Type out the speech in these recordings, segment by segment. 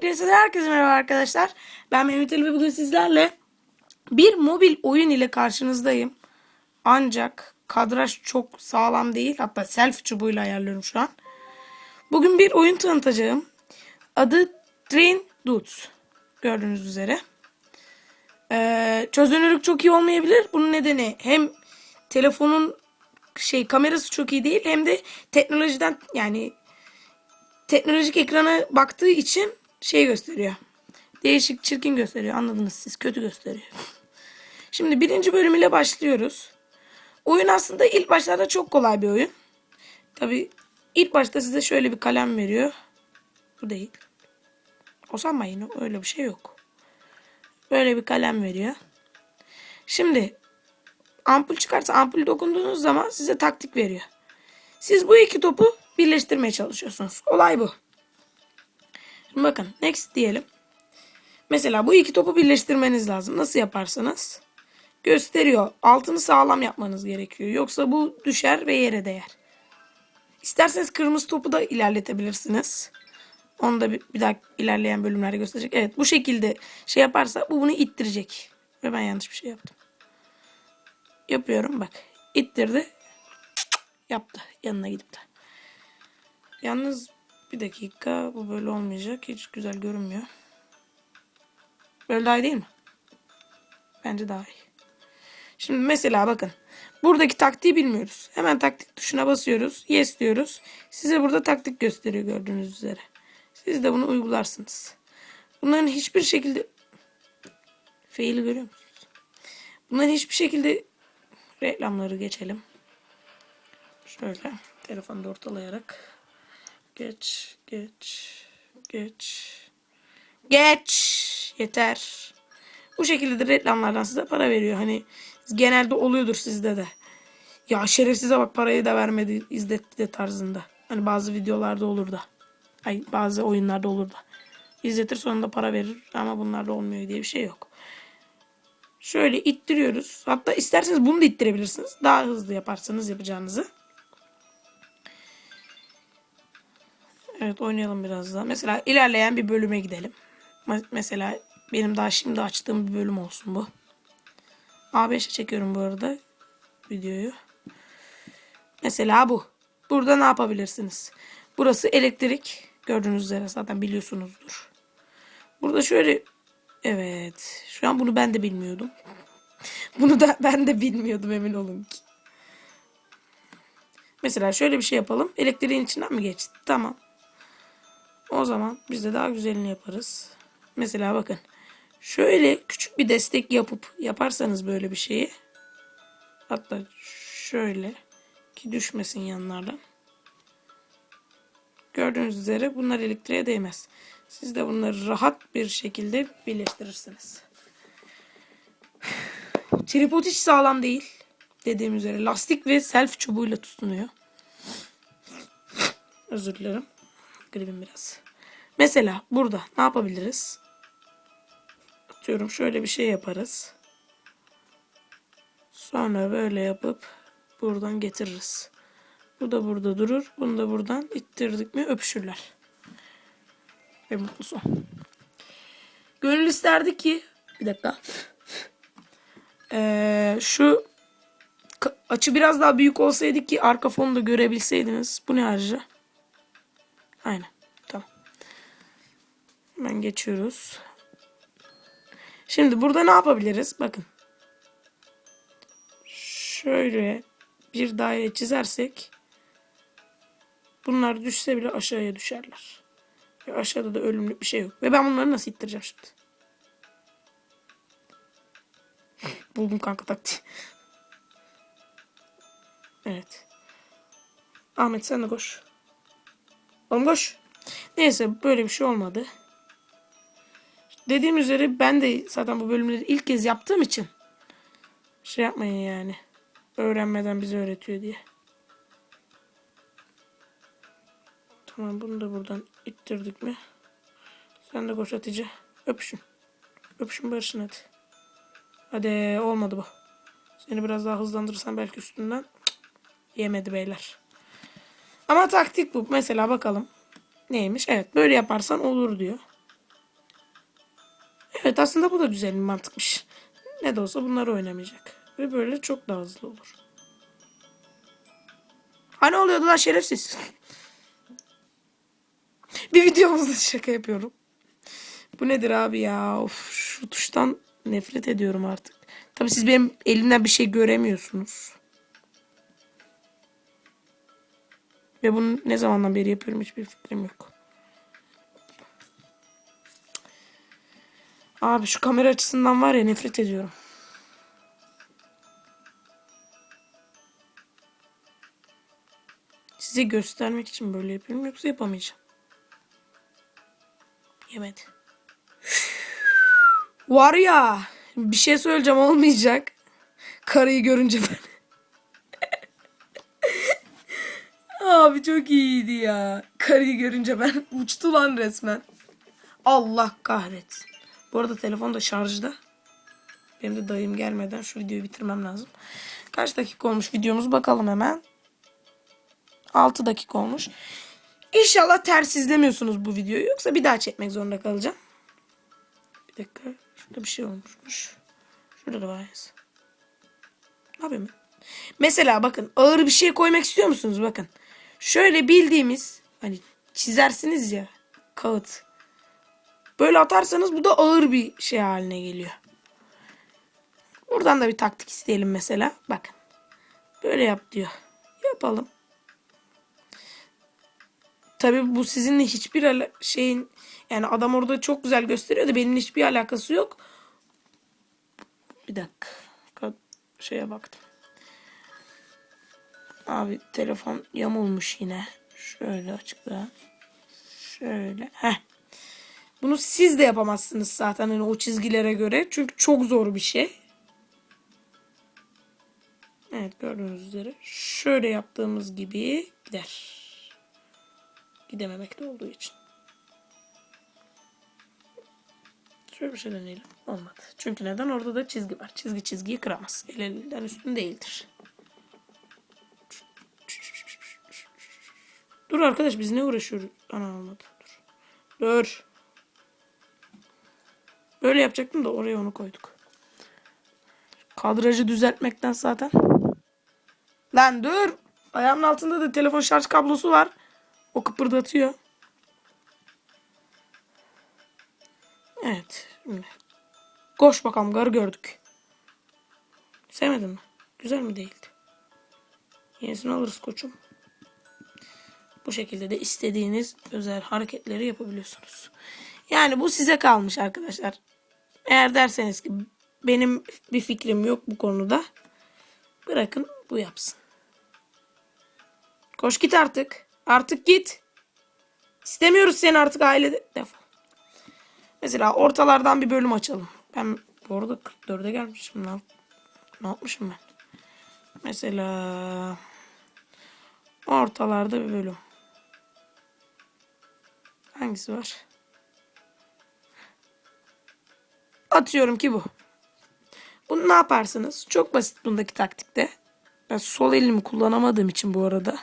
Gençler herkese merhaba arkadaşlar. Ben Mehmet Ali ve bugün sizlerle bir mobil oyun ile karşınızdayım. Ancak kadraj çok sağlam değil. Hatta selfie çubuğuyla ayarlıyorum şu an. Bugün bir oyun tanıtacağım. Adı Train Dudes. Gördüğünüz üzere. Ee, çözünürlük çok iyi olmayabilir. Bunun nedeni hem telefonun şey kamerası çok iyi değil hem de teknolojiden yani teknolojik ekrana baktığı için şey gösteriyor. Değişik, çirkin gösteriyor. Anladınız siz. Kötü gösteriyor. Şimdi birinci bölüm ile başlıyoruz. Oyun aslında ilk başlarda çok kolay bir oyun. Tabi ilk başta size şöyle bir kalem veriyor. Bu değil. O sanmayın öyle bir şey yok. Böyle bir kalem veriyor. Şimdi ampul çıkarsa ampul dokunduğunuz zaman size taktik veriyor. Siz bu iki topu birleştirmeye çalışıyorsunuz. Olay bu. Şimdi bakın next diyelim. Mesela bu iki topu birleştirmeniz lazım. Nasıl yaparsınız? Gösteriyor. Altını sağlam yapmanız gerekiyor. Yoksa bu düşer ve yere değer. İsterseniz kırmızı topu da ilerletebilirsiniz. Onu da bir, bir daha ilerleyen bölümlerde gösterecek. Evet bu şekilde şey yaparsa bu bunu ittirecek. Ve ben yanlış bir şey yaptım. Yapıyorum bak. İttirdi. Yaptı. Yanına gidip de. Yalnız bir dakika bu böyle olmayacak. Hiç güzel görünmüyor. Böyle daha iyi değil mi? Bence daha iyi. Şimdi mesela bakın. Buradaki taktiği bilmiyoruz. Hemen taktik tuşuna basıyoruz. Yes diyoruz. Size burada taktik gösteriyor gördüğünüz üzere. Siz de bunu uygularsınız. Bunların hiçbir şekilde faili görüyor musunuz? Bunların hiçbir şekilde reklamları geçelim. Şöyle telefonu ortalayarak geç geç geç geç yeter. Bu şekilde de reklamlardan size para veriyor. Hani genelde oluyordur sizde de. Ya şerefsize bak parayı da vermedi izletti de tarzında. Hani bazı videolarda olur da. Ay bazı oyunlarda olur da. İzletir sonunda para verir ama bunlarda olmuyor diye bir şey yok. Şöyle ittiriyoruz. Hatta isterseniz bunu da ittirebilirsiniz. Daha hızlı yaparsanız yapacağınızı. Evet oynayalım biraz daha. Mesela ilerleyen bir bölüme gidelim. Mesela benim daha şimdi açtığım bir bölüm olsun bu. A5'e çekiyorum bu arada videoyu. Mesela bu. Burada ne yapabilirsiniz? Burası elektrik. Gördüğünüz üzere zaten biliyorsunuzdur. Burada şöyle evet. Şu an bunu ben de bilmiyordum. Bunu da ben de bilmiyordum emin olun ki. Mesela şöyle bir şey yapalım. Elektriğin içinden mi geçti? Tamam. O zaman biz de daha güzelini yaparız. Mesela bakın. Şöyle küçük bir destek yapıp yaparsanız böyle bir şeyi. Hatta şöyle ki düşmesin yanlardan. Gördüğünüz üzere bunlar elektriğe değmez. Siz de bunları rahat bir şekilde birleştirirsiniz. Tripod hiç sağlam değil. Dediğim üzere lastik ve self çubuğuyla tutunuyor. Özür dilerim. Gribim biraz. Mesela burada ne yapabiliriz? Atıyorum şöyle bir şey yaparız. Sonra böyle yapıp buradan getiririz. Bu da burada durur. Bunu da buradan ittirdik mi öpüşürler. Ve mutlu son. Gönül isterdi ki bir dakika. Ee, şu açı biraz daha büyük olsaydı ki arka fonu da görebilseydiniz. Bu ne ayrıca? Aynen. Tamam. Hemen geçiyoruz. Şimdi burada ne yapabiliriz? Bakın. Şöyle bir daire çizersek bunlar düşse bile aşağıya düşerler. Ve aşağıda da ölümlük bir şey yok. Ve ben bunları nasıl ittireceğim şimdi? Buldum kanka taktiği. evet. Ahmet sen de koş. Koş. Neyse böyle bir şey olmadı. Dediğim üzere ben de zaten bu bölümleri ilk kez yaptığım için şey yapmayın yani. Öğrenmeden bize öğretiyor diye. Tamam bunu da buradan ittirdik mi? Sen de koş Hatice. Öpüşün. Öpüşün barışın hadi. Hadi olmadı bu. Seni biraz daha hızlandırırsan belki üstünden yemedi beyler. Ama taktik bu. Mesela bakalım. Neymiş? Evet böyle yaparsan olur diyor. Evet aslında bu da güzel bir mantıkmış. Ne de olsa bunları oynamayacak. Ve böyle çok daha hızlı olur. Hani oluyordu lan şerefsiz. bir videomuzda şaka yapıyorum. Bu nedir abi ya? Of, şu tuştan nefret ediyorum artık. Tabii siz benim elimden bir şey göremiyorsunuz. Ve bunu ne zamandan beri yapıyorum hiçbir fikrim yok. Abi şu kamera açısından var ya nefret ediyorum. Size göstermek için böyle yapıyorum yoksa yapamayacağım. Yemedi. Var ya bir şey söyleyeceğim olmayacak. Karıyı görünce ben. Abi çok iyiydi ya. Karıyı görünce ben uçtu lan resmen. Allah kahretsin. Bu arada telefon da şarjda. Benim de dayım gelmeden şu videoyu bitirmem lazım. Kaç dakika olmuş videomuz bakalım hemen. 6 dakika olmuş. İnşallah ters izlemiyorsunuz bu videoyu. Yoksa bir daha çekmek zorunda kalacağım. Bir dakika. Şurada bir şey olmuşmuş. Şurada da var. Ne yapayım? Mesela bakın ağır bir şey koymak istiyor musunuz? Bakın. Şöyle bildiğimiz hani çizersiniz ya kağıt. Böyle atarsanız bu da ağır bir şey haline geliyor. Buradan da bir taktik isteyelim mesela. Bakın. Böyle yap diyor. Yapalım. Tabii bu sizinle hiçbir şeyin yani adam orada çok güzel gösteriyor da benimle hiçbir alakası yok. Bir dakika. Ka- Şeye baktım. Abi telefon yamulmuş yine. Şöyle açıkla. Şöyle. Heh. Bunu siz de yapamazsınız zaten hani o çizgilere göre. Çünkü çok zor bir şey. Evet gördüğünüz üzere. Şöyle yaptığımız gibi gider. Gidememekte olduğu için. Şöyle bir şey deneyelim. Olmadı. Çünkü neden? Orada da çizgi var. Çizgi çizgiyi kıramaz. El elden üstün değildir. Dur arkadaş biz ne uğraşıyoruz? Ana olmadı. Dur. Dur. Böyle yapacaktım da oraya onu koyduk. Kadrajı düzeltmekten zaten. Lan dur. Ayağımın altında da telefon şarj kablosu var. O kıpırdatıyor. Evet. Koş bakalım garı gördük. Sevmedin mi? Güzel mi değildi? Yenisini alırız koçum. Bu şekilde de istediğiniz özel hareketleri yapabiliyorsunuz. Yani bu size kalmış arkadaşlar. Eğer derseniz ki benim bir fikrim yok bu konuda. Bırakın bu yapsın. Koş git artık. Artık git. İstemiyoruz seni artık ailede. Defol. Mesela ortalardan bir bölüm açalım. Ben bu arada 44'e gelmişim. Ne, ne yapmışım ben? Mesela ortalarda bir bölüm. Hangisi var? Atıyorum ki bu. Bunu ne yaparsınız? Çok basit bundaki taktikte. Ben sol elimi kullanamadığım için bu arada.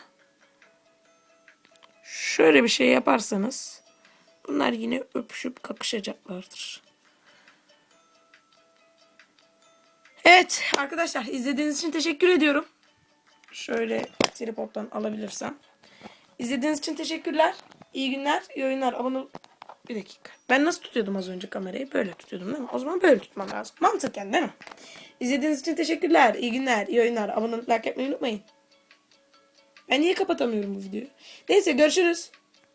Şöyle bir şey yaparsanız bunlar yine öpüşüp kakışacaklardır. Evet arkadaşlar izlediğiniz için teşekkür ediyorum. Şöyle tripod'dan alabilirsem. İzlediğiniz için teşekkürler. İyi günler, iyi oyunlar. Abone Bir dakika. Ben nasıl tutuyordum az önce kamerayı? Böyle tutuyordum değil mi? O zaman böyle tutmam lazım. Mantıken değil mi? İzlediğiniz için teşekkürler. İyi günler, iyi oyunlar. Abone olup like yapmayı unutmayın. Ben niye kapatamıyorum bu videoyu? Neyse görüşürüz.